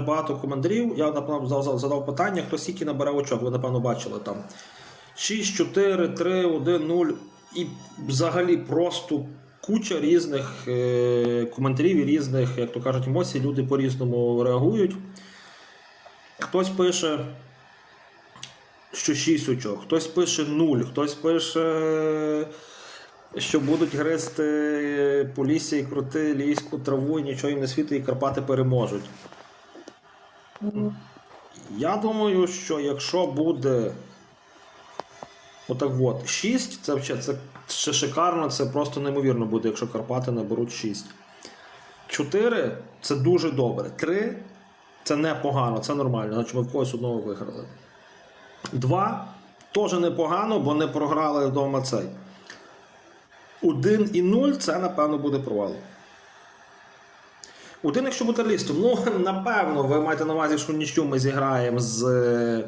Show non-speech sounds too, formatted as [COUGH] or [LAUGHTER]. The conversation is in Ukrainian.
багато командрів. Я напевно задав- питання, хто скільки набере очок. Ви напевно бачили там 6, 4, 3, 1, 0 і взагалі просто куча різних е, коментарів і різних, як то кажуть, емоцій. Люди по-різному реагують. Хтось пише, що 6 очок, хтось пише 0, хтось пише, що будуть гризти по лісі і крути ліську траву, і нічого їм не світить, і Карпати переможуть. Я думаю, що якщо буде отак от 6, це, це ще шикарно, це просто неймовірно буде, якщо Карпати наберуть 6. 4 це дуже добре. 3 це непогано, це нормально, значить ми в когось одного виграли. 2 теж непогано, бо не програли вдома цей. 1 і 0 це, напевно, буде провал. Один, якщо бути реалістом, ну [LAUGHS] напевно, ви маєте на увазі, що нічого ми зіграємо з е,